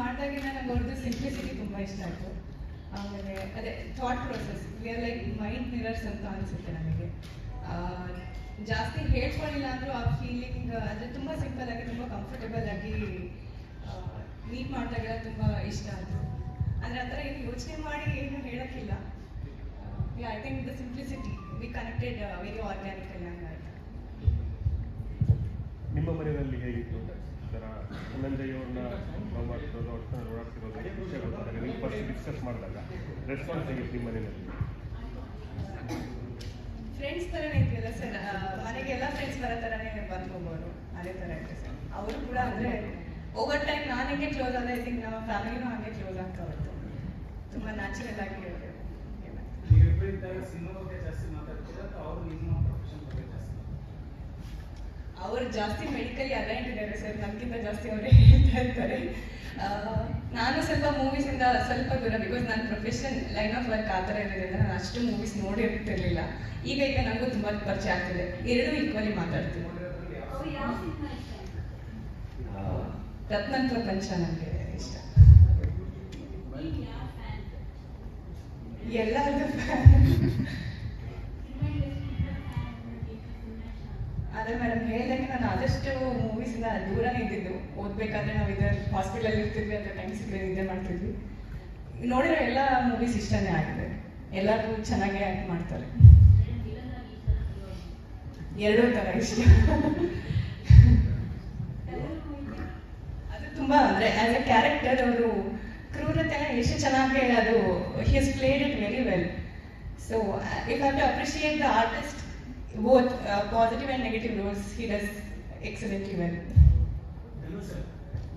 ಮಾಡಿದಾಗಿನ ನಂಗೆ ಅವ್ರದ್ದು ಸಿಂಪ್ಲಿಸಿಟಿ ತುಂಬ ಇಷ್ಟ ಆಯಿತು. ಆಮೇಲೆ ಅದೇ thought process we are like mind mirrors ಅಂತ ಅನಿಸುತ್ತೆ ನನಗೆ ಜಾಸ್ತಿ ಹೇಳ್ಕೊಳ್ಳಿಲ್ಲ ಅಂದರೂ ಆ ಫೀಲಿಂಗ್ ಅಂದರೆ ತುಂಬ ಸಿಂಪಲ್ ಆಗಿ, ತುಂಬ ಕಂಫರ್ಟಬಲ್ ಆಗಿ ಮೀಟ್ ಮಾಡಿದಾಗೆಲ್ಲ ತುಂಬ ಇಷ್ಟ ಆಯಿತು. ಅಂದರೆ ಆ ಥರ ಏನು ಯೋಚನೆ ಮಾಡಿ ಏನು ಹೇಳೋಕ್ಕಿಲ್ಲ. I think the simplicity we connected very organically ಹಂಗಾಯ್ತು ನಿಮ್ಮ ಮನೆಯಲ್ಲಿ ಹೇಗಿತ್ತು? ಥರ ಧನಂಜಯ್ ಅವ್ರನ್ನ ನಾವು ಮಾಡ್ತಿರೋದು ಅವ್ರ ಓಡಾಡ್ತಿರೋದು ವಿಷಯ ಗೊತ್ತಾದಾಗ ನೀವು ಫಸ್ಟ್ ಡಿಸ್ಕಸ್ ಮಾಡಿದಾಗ ರೆಸ್ಪಾನ್ಸ್ ಹೇಗಿತ್ತು ನಿಮ್ಮ ಮನೆಯಲ್ಲಿ? ಫ್ರೆಂಡ್ಸ್ ಥರನೇ ಇದೆಯಲ್ಲ ಸರ್ ಮನೆಗೆಲ್ಲ ಫ್ರೆಂಡ್ಸ್ ಬರೋ ಥರನೇ ಬಂದ್ಕೋಬೋದು ಅದೇ ಥರ ಇದೆ ಸರ್ ಅವರು ಕೂಡ ಅಂದರೆ ಓವರ್ ಟೈಮ್ ನಾನು ಹೆಂಗೆ ಕ್ಲೋಸ್ ಆದರೆ ಐ ಥಿಂಕ್ ನಮ್ಮ ಫ್ಯಾಮಿಲಿನೂ ಹಾಗೆ ಕ್ಲೋಸ್ ಆಗ್ತಾ ಹೋಯ್ತು. ತುಂಬ ನ್ಯಾಚುರಲ್ ಆಗಿ ಹೇಳಿದೆ ಜಾಸ್ತಿ ಮಾತಾಡ್ತೀರಾ ಅಥವಾ ಅವ್ರು ನಿಮ್ಮ ಪ್ರೊಫೆಷನ್ ಬಗ್ಗೆ ಜಾಸ್ತಿ ಅವರು ಜಾಸ್ತಿ ಮೆಡಿಕಲಿ ಅಲೈಂಡ್ ಇದ್ದಾರೆ ಸರ್. ನನಗಿಂತ ಜಾಸ್ತಿ ಅವರೇ ಹೇಳ್ತಾ ಇರ್ತಾರೆ ನಾನು ಸ್ವಲ್ಪ ಮೂವೀಸಿಂದ ಸ್ವಲ್ಪ ದೂರ ಬಿಕಾಸ್ ನನ್ನ ಪ್ರೊಫೆಷನ್ ಲೈನ್ ಆಫ್ ವರ್ಕ್ ಆ ಥರ ಇರೋದ್ರಿಂದ ನಾನು ಅಷ್ಟು ಮೂವೀಸ್ ನೋಡಿರ್ತಿರ್ಲಿಲ್ಲ. ಈಗ ಈಗ ನನಗೂ ತುಂಬ ಪರಿಚಯ ಆಗ್ತಿದೆ. ಎರಡೂ ಈಕ್ವಲಿ ಮಾತಾಡ್ತೀನಿ. ರತ್ನ ಪ್ರಪಂಚ ನನಗೆ ಇಷ್ಟ. ಎಲ್ಲರದ್ದು ಅದೇ ಮೇಡಮ್ ಹೇಳ್ದಂಗೆ ನಾನು ಆದಷ್ಟು ಮೂವೀಸಿಂದ ದೂರನೇ ಇದ್ದಿದ್ದು ಓದ್ಬೇಕಾದ್ರೆ ನಾವು ಇದ್ರ ಹಾಸ್ಪಿಟಲ್ ಇರ್ತಿದ್ವಿ ಅಂತ ಟೈಮ್ ಸಿಕ್ಕಿದ್ರೆ ನಿದ್ದೆ ಮಾಡ್ತಿದ್ವಿ. ನೋಡಿರೋ ಎಲ್ಲ ಮೂವೀಸ್ ಇಷ್ಟನೇ ಆಗಿದೆ. ಎಲ್ಲರೂ ಚೆನ್ನಾಗೇ ಆ್ಯಕ್ಟ್ ಮಾಡ್ತಾರೆ. ಎರಡು ಥರ ಇಷ್ಟ. ಅದು ತುಂಬ ಅಂದರೆ ಆ್ಯಸ್ ಕ್ಯಾರೆಕ್ಟರ್ ಅವರು ಕ್ರೂರತೆನ ಎಷ್ಟು ಚೆನ್ನಾಗಿ ಅದು his played it very well so if have to appreciate the artist both uh, positive and negative roles, he does excellently well. Hello, sir.